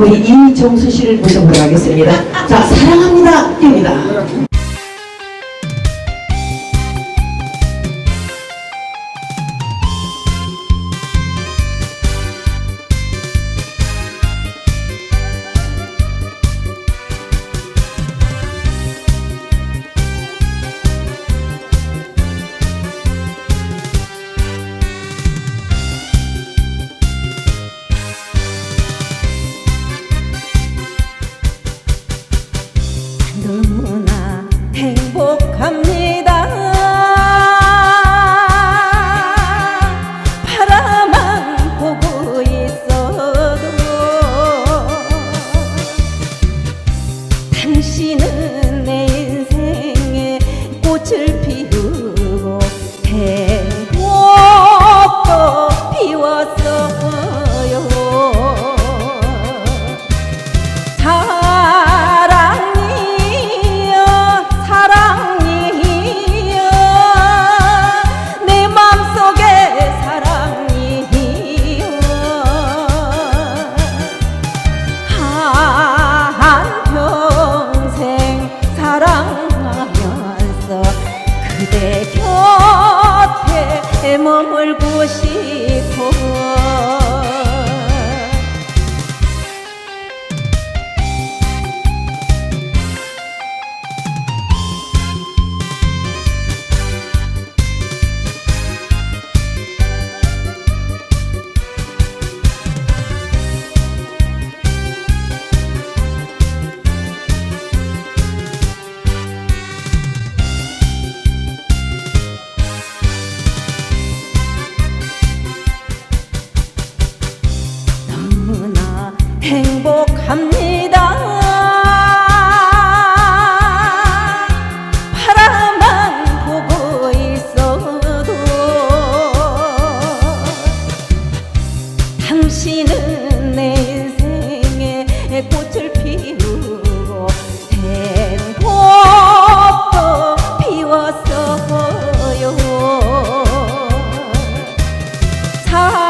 우리 이정수 씨를 모셔보도록 하겠습니다. 자, 사랑합니다. 입니다. 내 인생에 꽃을 피 머물고 싶어 합니다. 바라만 보고 있어도 당신은 내 인생에 꽃을 피우고 행복도 피웠어요. 사